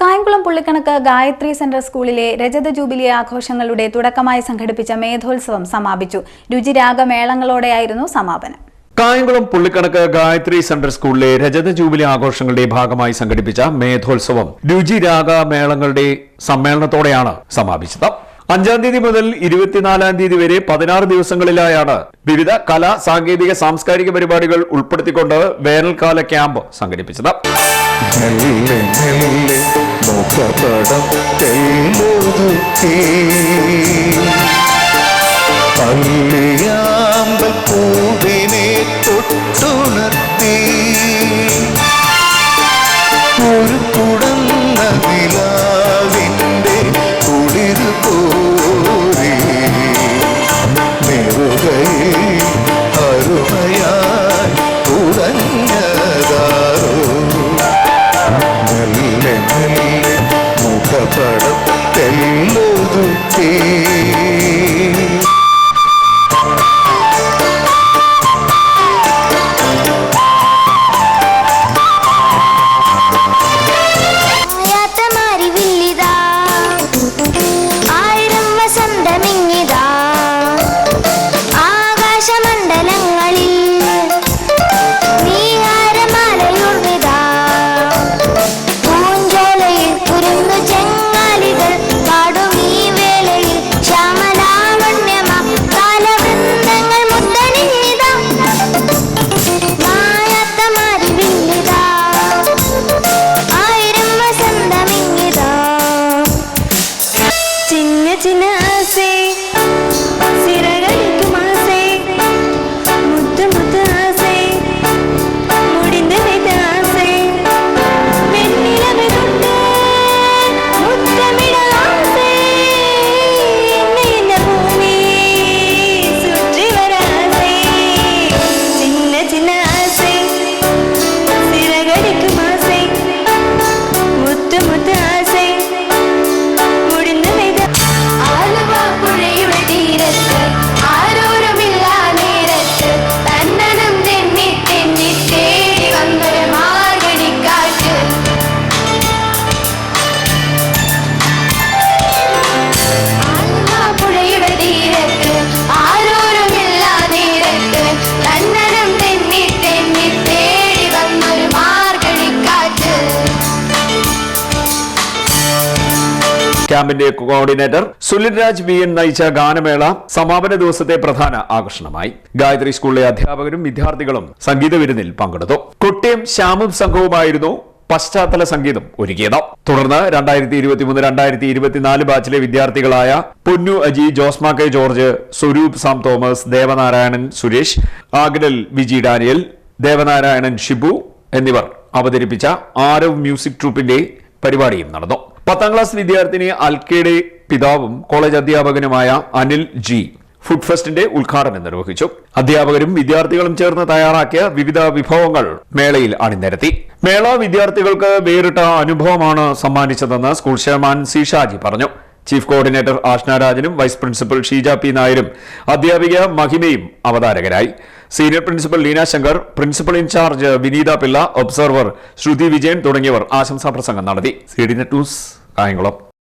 കായംകുളം പുള്ളിക്കണക്ക് Gayathri centre സ്കൂളിലെ രജത jubilee ആഘോഷങ്ങളുടെ തുടക്കമായി സംഘടിപ്പിച്ച മേധോത്സവം സമാപിച്ചു. രുചിരാഗമേളങ്ങളോടെയായിരുന്നു സമാപനം. കായംകുളം പുള്ളിക്കണക്ക് ഗായത്രി സെന്റർ സ്കൂളിലെ രജത ജൂബിലി ആഘോഷങ്ങളുടെ ഭാഗമായി സംഘടിപ്പിച്ച മേധോത്സവം രുചിരാഗ മേളങ്ങളുടെ സമ്മേളനത്തോടെയാണ് സമാപിച്ചത്. അഞ്ചാം തീയതി മുതൽ ഇരുപത്തിനാലാം തീയതി വരെ പതിനാറ് ദിവസങ്ങളിലായാണ് വിവിധ കലാ സാങ്കേതിക സാംസ്കാരിക പരിപാടികൾ ഉൾപ്പെടുത്തിക്കൊണ്ട് വേനൽക്കാല ക്യാമ്പ് സംഘടിപ്പിച്ചത്. മെല്ലെ മെല്ലെ മുഖപടം തെല്ലുതുക്കി China ക്യാമ്പിന്റെ coordinator Sunil Raj V N നയിച്ച ഗാനമേള സമാപന ദിവസത്തെ പ്രധാന ആകർഷണമായി. ഗായത്രി സ്കൂളിലെ അധ്യാപകരും വിദ്യാർത്ഥികളും സംഗീത വിരുന്നിൽ പങ്കെടുത്തു. കൊട്ടിയം ശ്യാമും സംഘവുമായിരുന്നു പശ്ചാത്തല സംഗീതം ഒരുക്കിയത്. തുടർന്ന് രണ്ടായിരത്തി ഇരുപത്തിമൂന്ന് രണ്ടായിരത്തി ഇരുപത്തിനാല് ബാച്ചിലെ വിദ്യാർത്ഥികളായ Ponnu Aji Josma K George Swaroop Sam Thomas Devanarayanan Suresh ആഗ്രൽ Viji Daniel Devanarayanan Shibu എന്നിവർ അവതരിപ്പിച്ച ആരവ് മ്യൂസിക് ട്രൂപ്പിന്റെ പരിപാടിയും നടന്നു. പത്താം ക്ലാസ് വിദ്യാർത്ഥിനി അൽക്കയുടെ പിതാവും കോളേജ് അധ്യാപകനുമായ അനിൽ ജി ഫുഡ് ഫെസ്റ്റിന്റെ ഉദ്ഘാടനം നിർവഹിച്ചു. അധ്യാപകരും വിദ്യാർത്ഥികളും ചേർന്ന് തയ്യാറാക്കിയ വിവിധ വിഭവങ്ങൾ മേളയിൽ അണിനിരത്തി. മേള വിദ്യാർത്ഥികൾക്ക് വേറിട്ട അനുഭവമാണ് സമ്മാനിച്ചതെന്ന് സ്കൂൾ ചെയർമാൻ സി ഷാജി പറഞ്ഞു. ചീഫ് കോർഡിനേറ്റർ ആഷ്ന രാജനും വൈസ് പ്രിൻസിപ്പൽ ഷീജ പി നായരും അധ്യാപിക മഹിമയും അവതാരകരായി. Senior principal Leena Shankar principal in charge Vineetha Pillai observer Shruthi Vijayan തുടങ്ങിയവർ ആശംസാ പ്രസംഗം നടത്തി. C D news Kayamkulam.